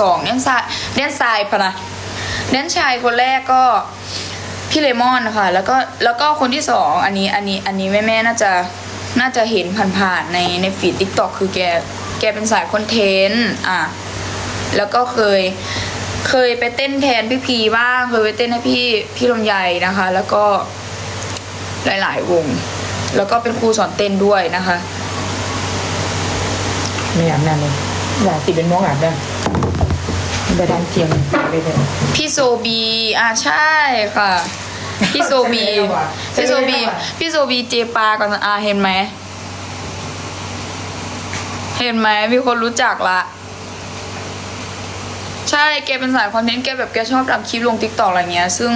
สองเดนซายเดนซายพะนะเดนชายคนแรกก็พี่เลมอนนะคะแล้วก็แล้วก็คนที่สองอันนี้อันนี้อันนี้แม่แม่น่าจะน่าจะเห็นผ่านๆในในฟีดทิกตอกคือแกแกเป็นสายคอนเทนต์อะแล้วก็เคยเคยไปเต้นแทนพี่พีบ้างเคยไปเต้นให้พี่พี่ลำไยนะคะ แล้วก็หลาย ๆ วง แล้วก็เป็นครูสอนเต้นด้วยนะคะ ไม่อาบน้ำเลยอยากสิเป็นม่วงอาบน้ำ ไปทานเทียมไปเลยพี่โซบีอ่าใช่ค่ะ พี่โซบีใช่ไหมวะพี่โซบีใช่ไหมวะพี่โซบีเจปาก่อนอ่าเห็นไหม เห็นไหมมีคนรู้จักละ ใช่แกเป็นสายคอนเทนต์แกแบบแกชอบทำคลิปลงติ๊กต็อกอะไรเงี้ย ซึ่ง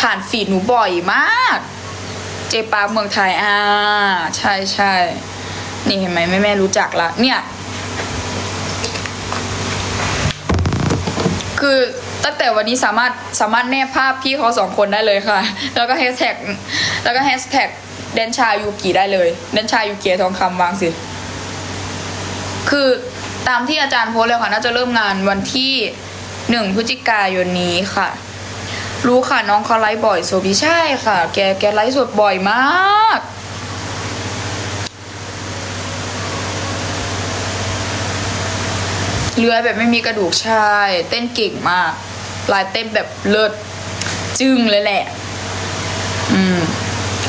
ผ่านฟีดหนูบ่อยมาก เจปาเมืองไทยอ่าใช่ใช่นี่เห็นไหมแม่แม่ๆรู้จักละเนี่ย คือตั้งแต่วันนี้สามารถสามารถแนบภาพพี่เขาสองคนได้เลยค่ะ แล้วก็แฮชแท็กแล้วก็แฮชแท็กเดนชายูกิได้เลยเดนชายูกิทองคำวางสิ คือตามที่อาจารย์โพสเลยค่ะ น่าจะเริ่มงานวันที่หนึ่งพฤศจิกายนนี้ค่ะ รู้ค่ะน้องเขาไลฟ์บ่อยโซบีใช่ค่ะ แกแกไลฟ์สดบ่อยมาก เลื้อยแบบไม่มีกระดูกใช่ เต้นเก่งมาก ลายเต้นแบบเลิศจึ้งเลยแหละ อืม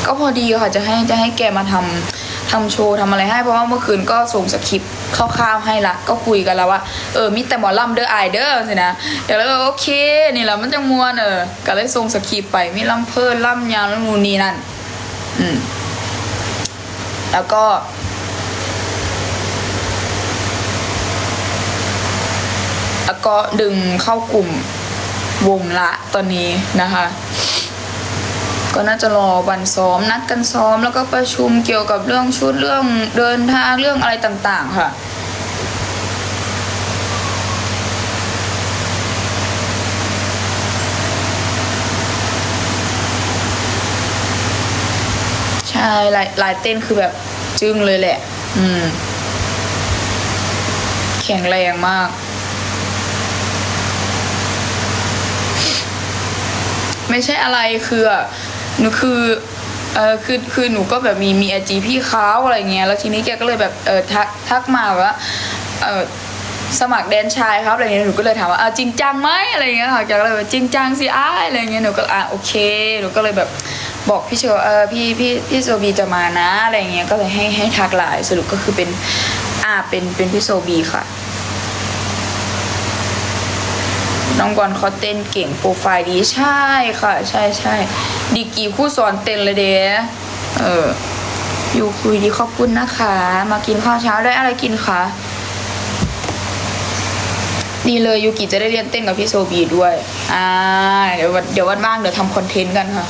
ก็พอดีค่ะจะให้จะให้แกมาทำทำโชว์ทำอะไรให้เพราะว่าเมื่อคืนก็ส่งสคริปต์คร่าวๆให้ละก็คุยกันแล้วว่าเออมีแต่หมอลำเด้อไอายเด้อสินะเดี๋ยวแล้วโอเค นี่แหละมันจะมวนเออก็เลยส่งสคริปต์ไปมีลำเพลินลำยาวแล้วนูนีนั่น อืม แล้วก็ แล้ว ก็ดึงเข้ากลุ่มวงละตอนนี้นะคะ ก็น่าจะรอวันซ้อมนัดกันซ้อมแล้วก็ประชุมเกี่ยวกับเรื่องชุดเรื่องเดินทางเรื่องอะไรต่าง ๆ ค่ะใช่ลายลายเต้นคือแบบจึ้งเลยแหละ อืม แข็งแรงมาก ไม่ใช่อะไรคือหนูคือเออคือคือหนูก็แบบมีมีไอจีพี่เขาอะไรเงี้ยแล้วทีนี้แกก็เลยแบบเออทักทักมาว่าเออสมัครแดนชายครับอะไรเงี้ยหนูก็เลยถามว่าอ่าจริงจังไหมอะไรเงี้ยค่ะแกก็เลยว่าจริงจังสิอ้ายอะไรเงี้ยหนูก็อะโอเคหนูก็เลยแบบบอกพี่เชอเออพี่พี่พี่โซบีจะมานะอะไรเงี้ยก็เลยให้ให้ทักไลน์สรุปก็คือเป็นอ่าเป็นเป็นพี่โซบีค่ะ น้องบอลเขาเต้นเก่งโปรไฟล์ดีใช่ค่ะ ใช่ใช่ดีกีคู่สอนเต้นเลยเด้เอออยู่คุยดีขอบคุณนะคะ มากินข้าวเช้าได้อะไรกินคะดีเลยยูกิจะได้เรียนเต้นกับพี่โซบีด้วย อ่า เดี๋ยววันเดี๋ยววันว่างเดี๋ยวทำคอนเทนต์กันค่ะ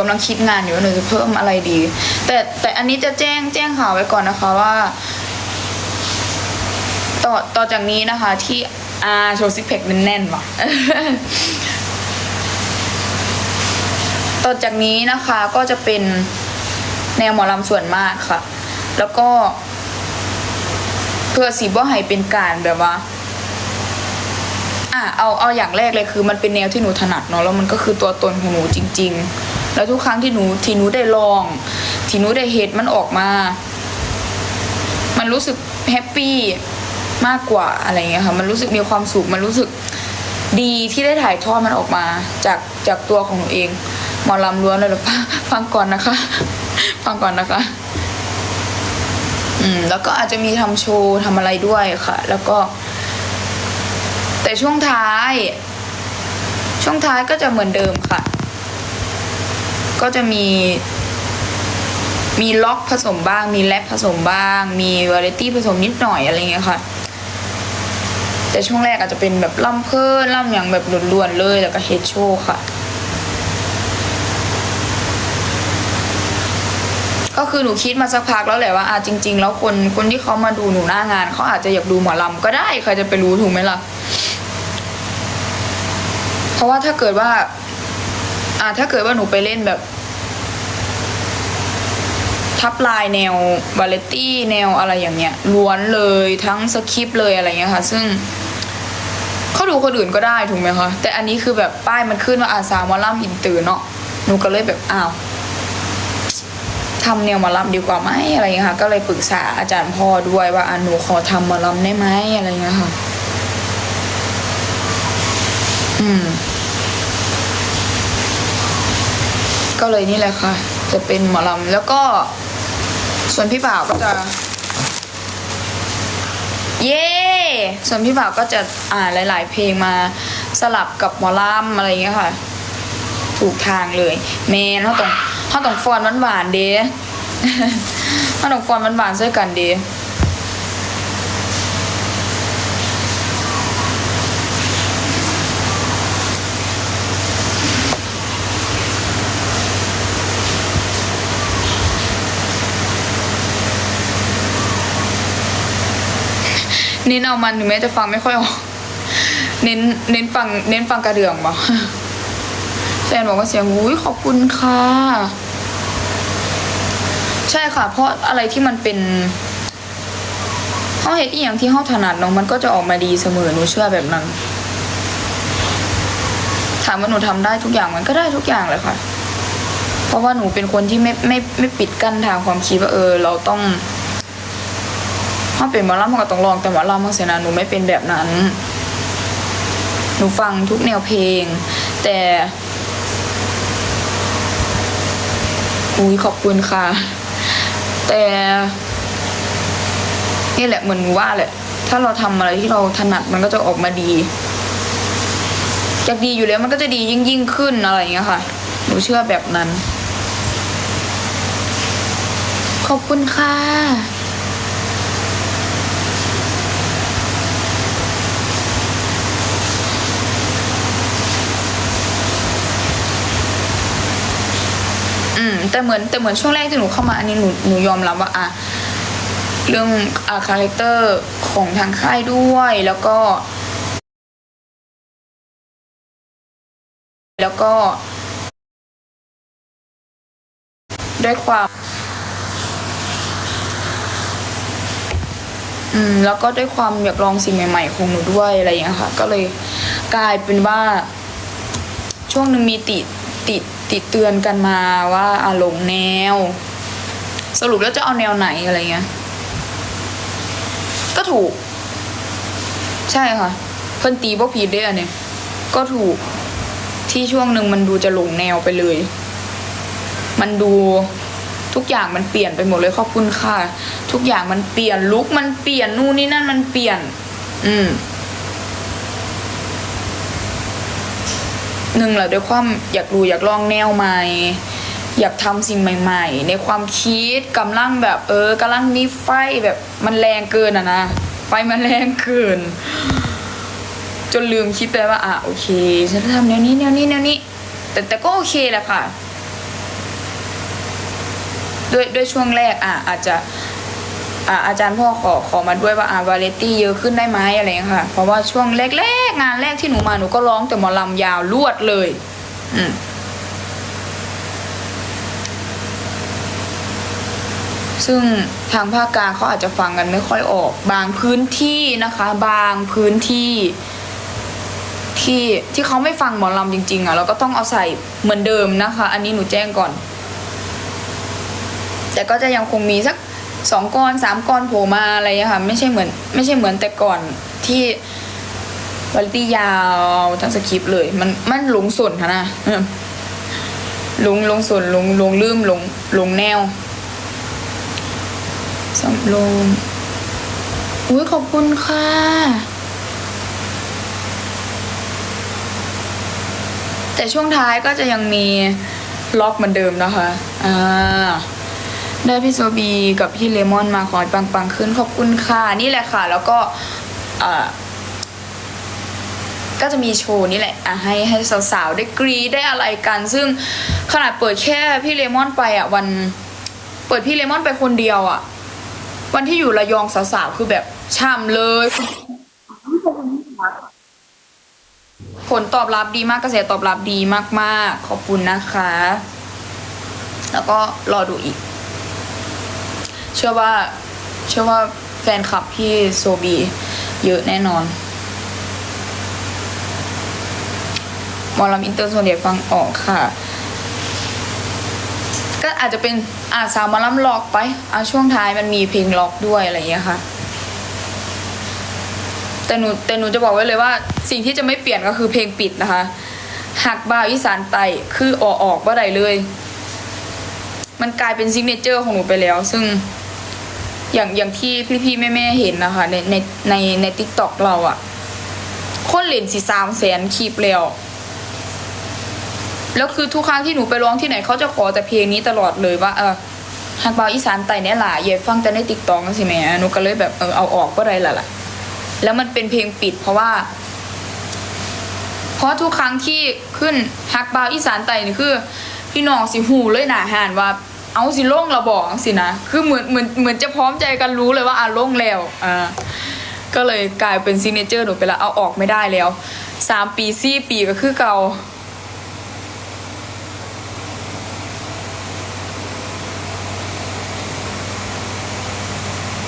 กำลังคิดงานอยู่ว่าหนูจะเพิ่มอะไรดี แต่แต่อันนี้จะแจ้งแจ้งข่าวไว้ก่อนนะคะว่า ต่อต่อจากนี้นะคะ ที่อาโชว์ซิกแพคแน่นๆว่ะต่อจากนี้นะคะก็จะเป็นแนวหมอลำส่วนมากค่ะ แล้วก็เพื่อสีบ่ให้เป็นการแบบว่าอะเอาเอาอย่างแรกเลยคือ มันเป็นแนวที่หนูถนัดเนาะแล้วมันก็คือตัวตนของหนูจริง ๆ แล้วทุกครั้งที่หนูที่หนูได้ลอง ที่หนูได้เห็นมันออกมา มันรู้สึกแฮปปี้มากกว่าอะไรเงี้ยค่ะ มันรู้สึกมีความสุข มันรู้สึกดีที่ได้ถ่ายทอดมันออกมา จากจากตัวของหนูเองหมอลำล้วนเลยหรอฟังฟังก่อนนะคะ ฟังก่อนนะคะ อืม แล้วก็อาจจะมีทำโชว์ทำอะไรด้วยค่ะ แล้วก็ แต่ช่วงท้าย ช่วงท้ายก็จะเหมือนเดิมค่ะ ก็จะมีมีล็อกผสมบ้าง มีแรปผสมบ้าง มีวาไรตี้ผสมนิดหน่อยอะไรเงี้ยค่ะ แต่ช่วงแรกอาจจะเป็นแบบล่ำเพิ่นล่ำอย่างแบบล้วนๆเลยแล้วก็เฮดโชว์ค่ะ ก็คือหนูคิดมาสักพักแล้วแหละว่าอะจริง ๆ แล้วคนคนที่เขามาดูหนูหน้างานเขาอาจจะอยากดูหมอลำก็ได้ใครจะไปรู้ถูกไหมล่ะ เพราะว่าถ้าเกิดว่า อ่าอ่าถ้าเกิดว่าหนูไปเล่นแบบ ทับลายแนววาเลตี้แนวอะไรอย่างเงี้ยล้วนเลยทั้งสคริปต์เลยอะไรเงี้ยค่ะ ซึ่งเขาดูคนอื่นก็ได้ถูกไหมคะแต่อันนี้คือแบบป้ายมันขึ้นว่าอาสามอลลัมอินเตอร์เนาะหนูก็เลยแบบอ้าวทำแนวมอลำดีกว่าไหมอะไรเงี้ยค่ะ ก็เลยปรึกษาอาจารย์พ่อด้วยว่าอะหนูขอทำมอลำได้ไหมอะไรเงี้ยค่ะ อืม ก็เลยนี่แหละค่ะ จะเป็นหมอลำแล้วก็ ส่วนพี่บ่าวก็จะ เย้ส่วนพี่บ่าวก็จะอ่านหลาย ๆ เพลงมาสลับกับหมอลำอะไรอย่างเงี้ยค่ะ ถูกทางเลยแมนเขาต้องเขาต้องฟอนหวานๆเด้เขาต้องฟอนหวานๆด้วยกันเด้ เน้นเอามันถึงแม้จะฟังไม่ค่อยออกเน้นเน้นฟังเน้นฟังกระเดื่องบ่แฟนบอกว่าเสียงอุ้ยขอบคุณค่ะ ใช่ค่ะ เพราะอะไรที่มันเป็นเขาเห็นอีอย่างที่เขาถนัดเน้องมันก็จะออกมาดีเสมอหนูเชื่อแบบนั้น ถามว่าหนูทำได้ทุกอย่างมันก็ได้ทุกอย่างเลยค่ะ เพราะว่าหนูเป็นคนที่ไม่ไม่ไม่ปิดกั้นทางความคิดว่าเออ เราต้อง ถ้าเป็นหมอลำมันก็ต้องลองแต่หมอลำมันเสียนะหนูไม่เป็นแบบนั้น หนูฟังทุกแนวเพลง แต่อุ้ยขอบคุณค่ะ แต่นี่แหละเหมือนว่าแหละ ถ้าเราทำอะไรที่เราถนัดมันก็จะออกมาดีจากดีอยู่แล้วมันก็จะดียิ่งยิ่งขึ้นอะไรอย่างเงี้ยค่ะ หนูเชื่อแบบนั้น ขอบคุณค่ะ มแต่เหมือนแต่เหมือนช่วงแรกที่หนูเข้ามาอันนี้หนูหนูยอมรับว่าอะเรื่องอาคาแรคเตอร์ของทางค่ายด้วยแล้วก็ แล้วก็ ด้วยความ อืม แล้วก็ด้วยความอยากลองสิ่งใหม่ ๆ ของหนูด้วยอะไรอย่างเงี้ยค่ะ ก็เลยกลายเป็นว่า ช่วงหนึ่งมีติด ติดติดเตือนกันมาว่าอาหลงแนว สรุปแล้วจะเอาแนวไหนอะไรเงี้ยก็ถูก ใช่ค่ะ เพิ่นตีบ่ผิดเด้อันเนี่ย ก็ถูกที่ช่วงหนึ่งมันดูจะหลงแนวไปเลย มันดูทุกอย่างมันเปลี่ยนไปหมดเลยขอบคุณค่ะ ทุกอย่างมันเปลี่ยนลุกมันเปลี่ยนนู่นนี่นั่นมันเปลี่ยน อืม หนึ่งแหละด้วยความอยากรู้อยากลองแนวใหม่ อยากทำสิ่งใหม่ ๆ ในความคิดกำลังแบบ เออกำลังมีไฟแบบมันแรงเกินอะนะไฟมันแรงเกิน จนลืมคิดไปว่าอะโอเคฉันจะทำแนวนี้แนวนี้แนวนี้ แต่แต่ก็โอเคแหละค่ะด้วยด้วยช่วงแรกอะอาจจะ อาอาจารย์พ่อขอขอมาด้วยว่าอาวาเลตี้เยอะขึ้นได้ไหมอะไรอย่างเงี้ยค่ะ เพราะว่าช่วงแรกๆงานแรกที่หนูมาหนูก็ร้องแต่หมอลำยาวลวดเลย อืมซึ่งทางภาคกลางเขาอาจจะฟังกันไม่ค่อยออก บางพื้นที่นะคะ บางพื้นที่ ที่ที่เขาไม่ฟังหมอลำจริง ๆอะเราก็ต้องเอาใส่เหมือนเดิมนะคะ อันนี้หนูแจ้งก่อน แต่ก็จะยังคงมีสัก สองก้อนสามก้อนโผล่มาอะไรอย่างเงี้ยค่ะ ไม่ใช่เหมือน ไม่ใช่เหมือนแต่ก่อนที่วาไรตี้ยาวทั้งสคริปต์เลย มันมันหลงส่วนนะหลงหลงส่วนหลงหลงลืมหลงหลงแนวสำลงอุ้ยขอบคุณค่ะแต่ช่วงท้ายก็จะยังมีล็อกเหมือนเดิมนะคะ อ่า ได้พี่โซบีกับพี่เลมอนมาขอปังๆขึ้นขอบคุณค่ะนี่แหละค่ะ แล้วก็ก็จะมีโชว์นี่แหละอะให้ให้สาวๆได้กรีได้อะไรกัน ซึ่งขนาดเปิดแค่พี่เลมอนไปอะวันเปิดพี่เลมอนไปคนเดียวอะ วันที่อยู่ระยองสาวๆคือแบบช่ำเลยผลตอบรับดีมากกระแสตอบรับดีมากๆ ขอบคุณนะคะ แล้วก็รอดูอีก เชื่อว่าเชื่อว่าแฟนคลับพี่โซบี เยอะแน่นอนหมอลำอินเตอร์ส่วนใหญ่ฟังออกค่ะ ก็อาจจะเป็นอาสาวมอลำล็อกไปอ่าช่วงท้ายมันมีเพลงล็อกด้วยอะไรอย่างเงี้ยค่ะ แต่หนูแต่หนูจะบอกไว้เลยว่า สิ่งที่จะไม่เปลี่ยนก็คือเพลงปิดนะคะ หักบ่าวอีสานไตคือออกออกว่าใดเลย มันกลายเป็นซิกเนเจอร์ของหนูไปแล้ว ซึ่ง อย่างอย่างที่พี่ๆแม่ๆเห็นนะคะ ในในในในทิกตอกเราอะคนเล่นสี่สามแสนคลิปแล้วแล้วคือทุกครั้งที่หนูไปร้องที่ไหนเขาจะขอแต่เพลงนี้ตลอดเลยว่าเออฮักเบาอีสานไต่เนี่ยหล่ะอย่าฟังแต่ในติ๊กต็อกสิแม่หนูก็เลยแบบเออเอาออกก็ได้ละล่ะ แล้วมันเป็นเพลงปิดเพราะว่า เพราะทุกครั้งที่ขึ้นฮักเบาอีสานไต่นี่คือ พี่น้องสิหูเลยหนาหานว่า เอาสิโล่งเราบอกสินะ คือเหมือนเหมือนเหมือนจะพร้อมใจกันรู้เลยว่าอะลงแล้วอ่าก็เลยกลายเป็นซิกเนเจอร์หนูไปแล้วเอาออกไม่ได้แล้วสามปีสี่ปีก็คือเก่า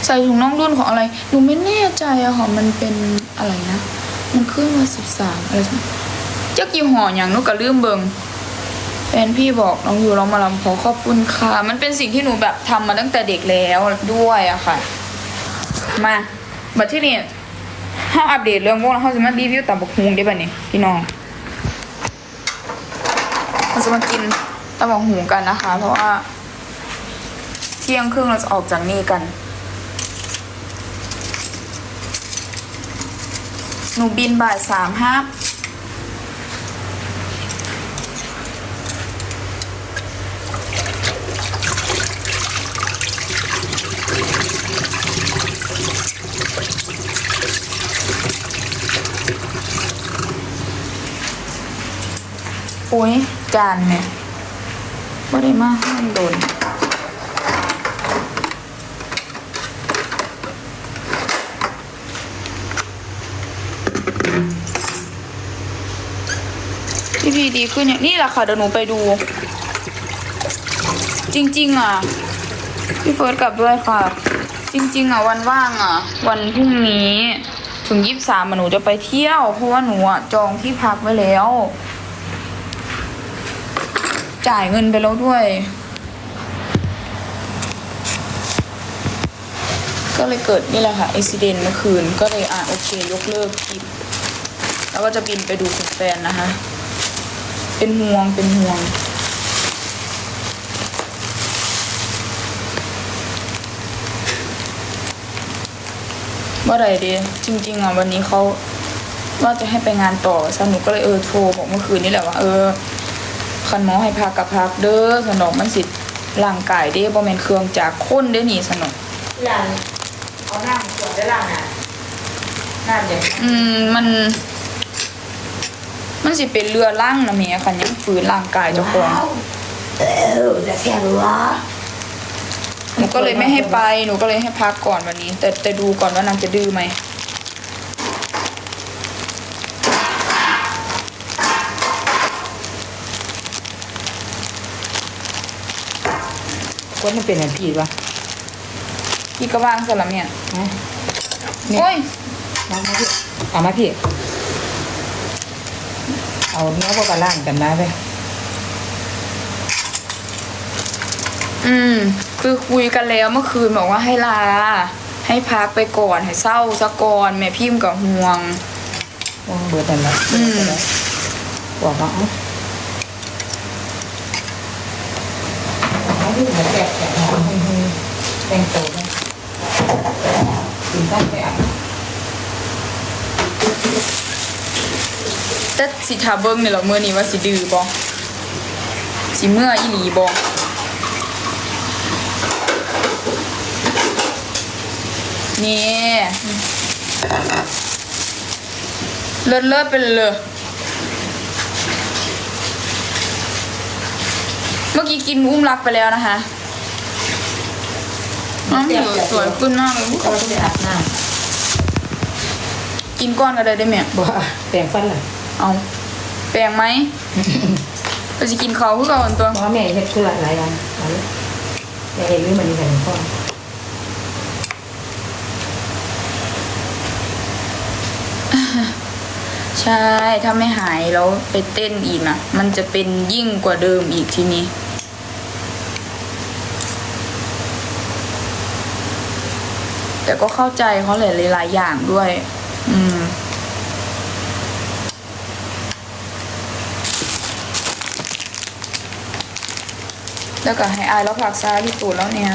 ใส่ถุงน่องรุ่นของอะไร หนูไม่แน่ใจอะค่ะมันเป็นอะไรนะ มันขึ้นมาสิบสามอะไรสักเจ้ากี่ห่ออย่างนูก็ลืมเบิง แฟนพี่บอกน้องอยู่ลองมาลำขอขอบคุณค่ะ มันเป็นสิ่งที่หนูแบบทำมาตั้งแต่เด็กแล้วด้วยอะค่ะ มาบัดที่นี่ห้าอัปเดตเรื่องพวกเราเขาจะมารีวิวตับบกฮุงได้ป่ะนี่พี่น้องเราจะมากินตับบกฮุงกันนะคะ เพราะว่าเที่ยงครึ่งเราจะออกจากนี่กัน หนูบินบ่ายสามห้า อ้ยจานเนี่ยไม่ได้มาห้ามโดนพี่พีดีขึ้นอย่างนี่แหละค่ะเดี๋ยวหนูไปดู จริง ๆ อะ พี่เฟิร์สกลับด้วยค่ะ จริง ๆ อะ วันว่างอะ วันพรุ่งนี้ ถึงยี่สิบสามหนูจะไปเที่ยว เพราะว่าหนูอะจองที่พักไว้แล้ว จ่ายเงินไปแล้วด้วย ก็เลยเกิดนี่แหละค่ะอุบิเหตุเมื่อคืนก็เลยอะโอเคยกเลิกทริปแล้วก็จะบินไปดูคุณแฟนนะคะ เป็นห่วงเป็นห่วงว่าไรดีจริง ๆอะวันนี้เขาว่าจะให้ไปงานต่อสนุกก็เลยเออโทรบอกเมื่อคืนนี่แหละว่าเออ คันหมอให้พักกับพักเด้อสนอกมันสิร่างกายเด้บ่แม่นเครื่องจากคนเด้อนี่สนอกหลังเอาหน้าขวดได้หลังอะหน้าเด็กอืมมัน มันสิเป็นเรือล่างนะเมียคันยังฝืนร่างกายเจ้าของเออจะแซ่บวะหนูก็เลยไม่ให้ไปหนูก็เลยให้พักก่อนวันนี้ แต่แต่ดูก่อนว่านางจะดื้อไหม คนมันเป็นอะไรพี่วะพี่ก็ว่างสลับเนี่ยนะนี่โอ้ยมามาพี่เอามาพี่ เอาเนื้อพวกกระล่างกันนะไปอืม คือคุยกันแล้วเมื่อคืนบอกว่าให้ลา ให้พักไปก่อนให้เศร้าซะก่อนแม่พิมพ์กับห่วงวางเบิดนั่นแหละอืมบอกว่าเอ้าเอาที่หัวแกะแกะหอมให้ แตงโตนะกินตั้งแต่อะแต่สิทาเบิ้งเนี่ยเหรอเมื่อนี้ว่าสิดื้อบ่สิเมื่ออีหลีบ่นี่เลิศเลิศไปเลยเมื่อกี้กินอุ้มรักไปแล้วนะคะ น้องผิวสวยขึ้นมากเลยก็จะอาบน้กินก้อนกันเลยได้ไหมำบ่แต่งฟันเลยเอาแปลงไหมก็จะกินเขาวคือเก่าอันตัวเพราะว่าแม่เฮ็ดคือหลายอย่างเอาเลยแม่เองหรือมันนี่กันพ่อใช่ถ้าไม่หายแล้วไปเต้นอีกนะมันจะเป็นยิ่งกว่าเดิมอีกทีนี้ แต่ก็เข้าใจเขาหลายๆอย่างด้วย อืมแล้วก็ให้อายแล้วผักซายที่ตูดแล้วเนี่ย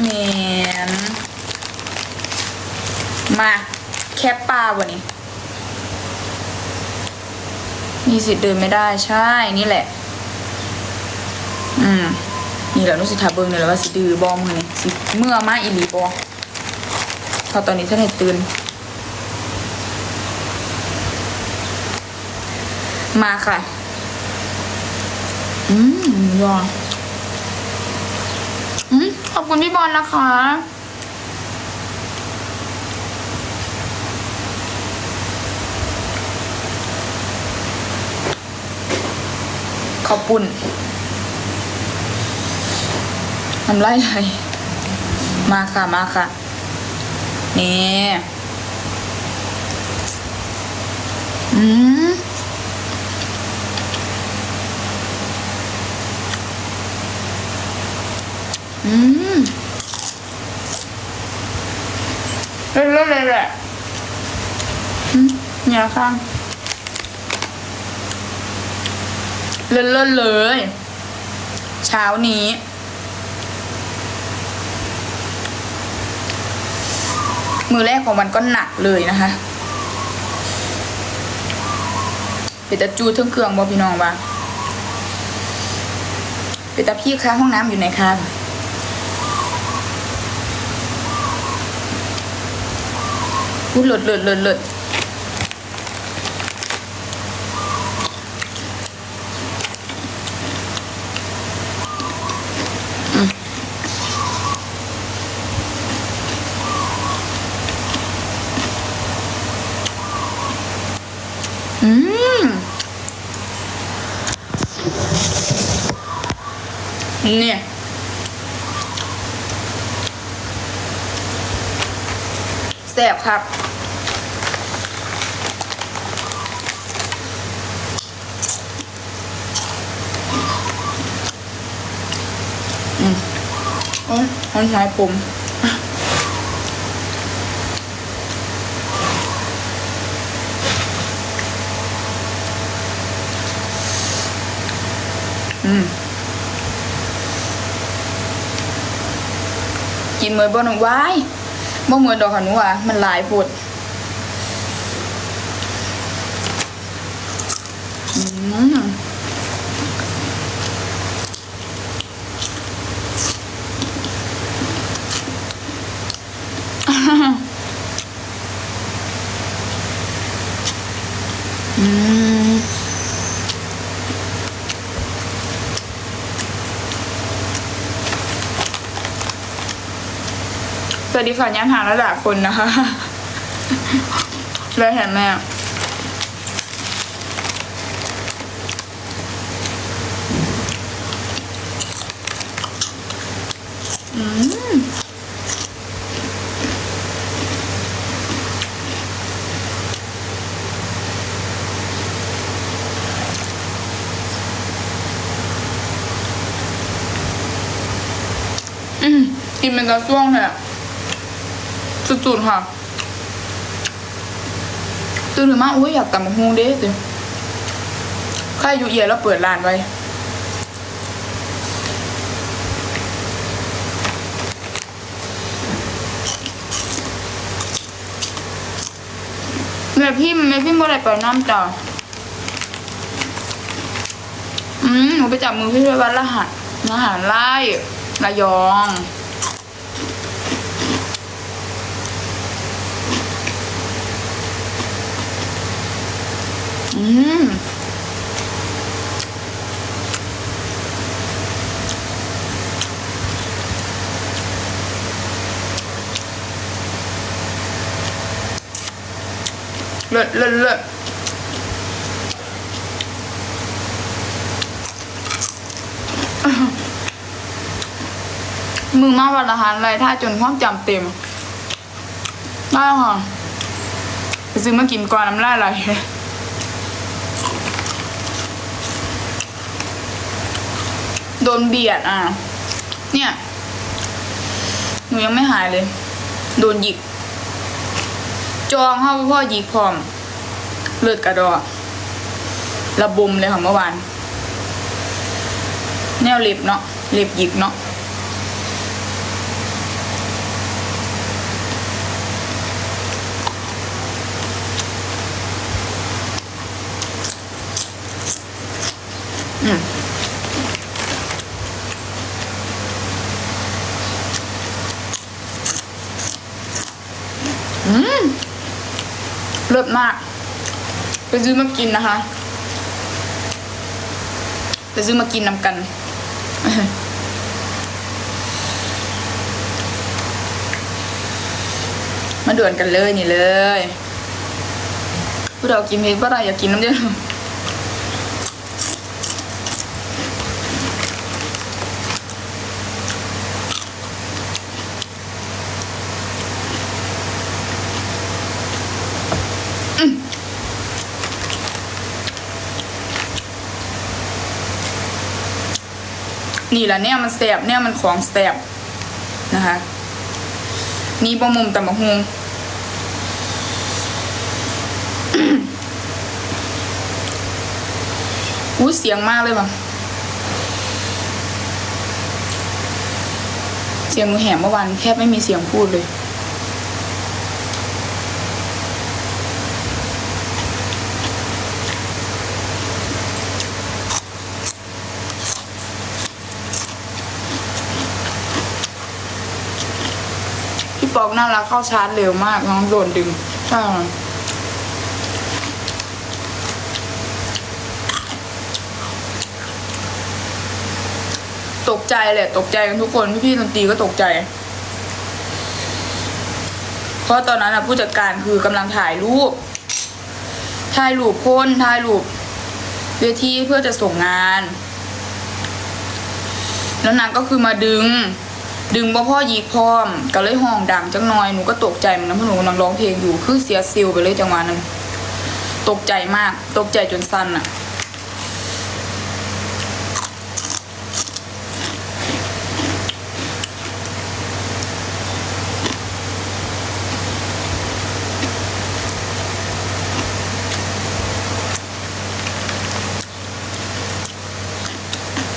เหมียนมาแคปปลาวันนี้ มี สิทธิ์เดินไม่ได้ใช่นี่แหละ อืมนี่แหละนุสิทาเบิงเนี่ยแหละว่าสิดื้อบอมอนี่สิเมื่อมาอีหลีบอพอตอนนี้ท่านเห็นตื่นมาค่ะ อืมยอดอืมขอบคุณพี่บอลนะคะ ขอบคุณน้ำลายไหลมาค่ะมาค่ะ นี่อืมอืมเล่นๆเลยแหละอืมเนี่ยข้าง เล่นๆเลย เช้านี้ มือแรกของมันก็หนักเลยนะคะเป็นตะจูทั้งเครื่องบอพี่น้องว่าเป็นตะพี่ค้าห้องน้ำอยู่ไหนคะพูดหลดหลดหลดหลด ซ่บครับอืมอ้ยมันหายผมอืมกินเหมือนบ่หนูวาย บ่เหมือนดอกขนุอะมันหลายปวดอืมอืม วัสดีค่ะย่างหาระดับคนนะคะเลยเห็นไหมอะอืมอืมกินเป็นกระซ่วงเลยอะ สุดๆค่ะตื่นมาอุ้ยอยากตำบักฮวงเด้ตื่นข้าอยู่เอียแล้วเปิดร้านไว้แม่พี่แม่พี่เมื่อไรไปน้ำจ้ะอืมหนูไปจับมือพี่ด้วยวัดรหัสรหัสไล่ระยอง เลิศเลิศเลิศมือมาวันละหันเลยถ้าจนความจำเต็มได้ค่ะ ซื้อมากินก่อนน้ำลายไหล โดนเบียดอะ เนี่ย หนูยังไม่หายเลย โดนหยิก จองเข้าพ่อหยิกพร้อม เลือดกระดอระบมเลยค่ะเมื่อวาน แนวเล็บเนาะเล็บหยิกเนาะอืม อืมเลิศมาก ไปซื้อมากินนะคะ ไปซื้อมากินนำกัน มาด่วนกันเลยนี่เลยผู้เรากินเพชรว่าเราอยากกินน้ำเดือด นี่แหละเนี่ยมันแสบเนี่ยมันของแสบนะคะ นี่ปลามุมตำบักฮุงอุ้ยเสียงมากเลยว่ะเสียงหนูแหบเมื่อวานแทบไม่มีเสียงพูดเลย พี่ปอกน่ารัก เข้าชาร์จเร็วมากน้องโดนดึงตกใจแหละตกใจกันทุกคนพี่ๆดนตรีก็ตกใจ เพราะตอนนั้นอะผู้จัดการคือกำลังถ่ายรูป ถ่ายรูปคนถ่ายรูปเวทีเพื่อจะส่งงาน แล้วนางก็คือมาดึง ดึงบ่พ่อยีกพร้อม ก็เลยห้องดังจังหน่อยหนูก็ตกใจเหมือนกันเพราะหนูกำลังร้องเพลงอยู่คือเสียซิลไปเลยจังหวะนั้นตกใจมากตกใจจนสั้นอะ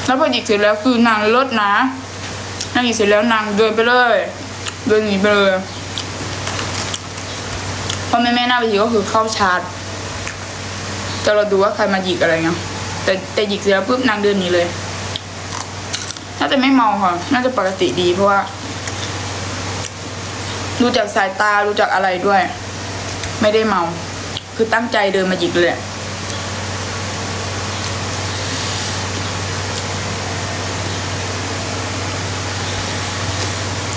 แล้วพอหยิกเสร็จแล้วคือนางเลิศนะ นางหยิกเสร็จแล้วนางเดินไปเลยเดินหนีไปเลยพอแม่แม่หน้าไปทีก็คือเข้าชาร์จจะเราดูว่าใครมาหยิกอะไรเงี้ยแต่แต่หยิกเสร็จแล้วปุ๊บนางเดินหนีเลยน่าจะไม่เมาค่ะน่าจะปกติดีเพราะว่าดูจากสายตาดูจากอะไรด้วย ไม่ได้เมา คือตั้งใจเดินมาหยิกเลย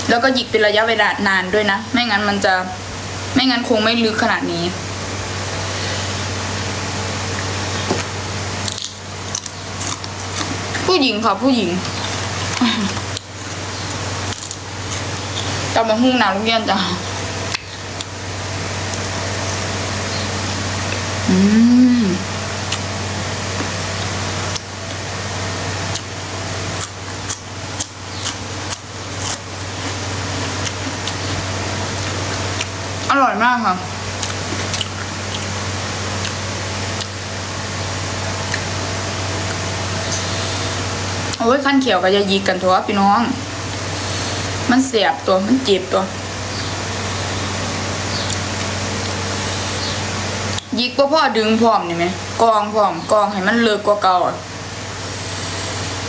แล้วก็หยิกเป็นระยะเวลานานด้วยนะ ไม่งั้นมันจะ ไม่งั้นคงไม่ลึกขนาดนี้ ผู้หญิงค่ะผู้หญิงจะมาหุ้งนาลูกเรียนจ้ะอืม อยมากค่ะโอ้ยขั้นเขียวก็จะยิกกันทัวพี่น้อง มันเสียบตัวมันเจ็บตัวยิกพ่อพ่อดึงพร้อมนี่ไหมกองพร้อมกองให้มันเลิกกว่าเก่าอะ